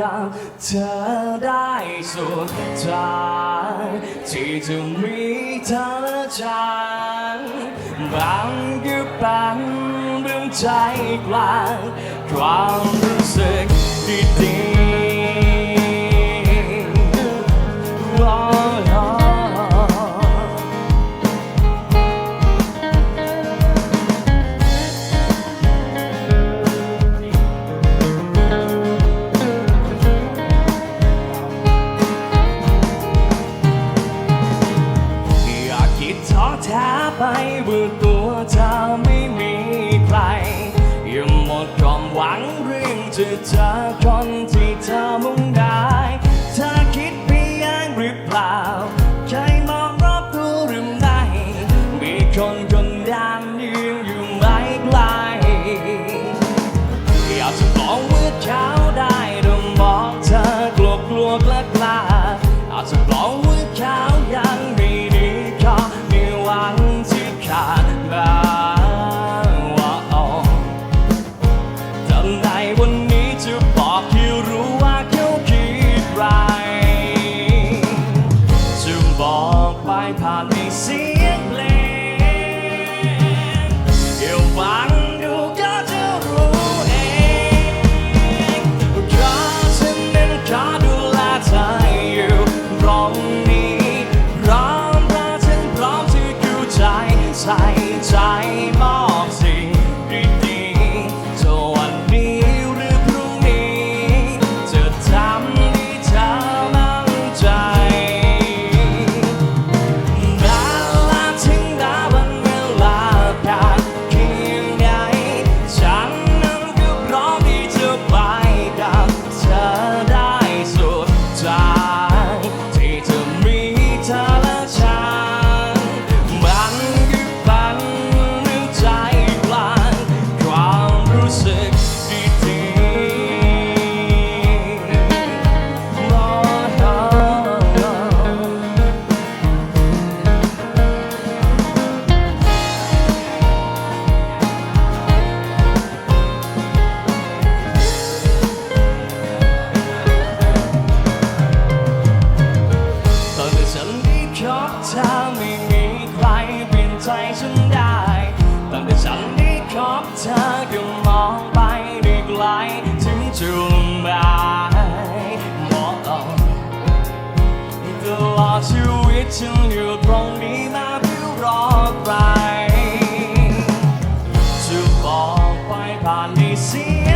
กับเธอได้สุดท้ายที่จะมีเธอและฉันบางก็เป็นเรื่องใจกลางความรู้สึกดีๆ ไปเบื่อตัวเธอไม่มีใครยังหมดความหวังเรื่องจะเจอคนที่เธอมุ่งได้เธอคิดไปเองหรือเปล่าใช่มองรอบตัวหรือไม่มีคนคนนั้นยืนอยู่ไม่ไกลอยากจะบอกว่าเขาได้แต่มองเธอกลัวกลัวกล้ากล้า ฉันได้ตั้งแต่ฉันได้คบเธอก็มองไปได้ไกลถึงจุดหมายบอกตลอดชีวิตฉันอยู่ตรงนี้มาเพื่อรอใครจะบอกไปผ่านในเสียง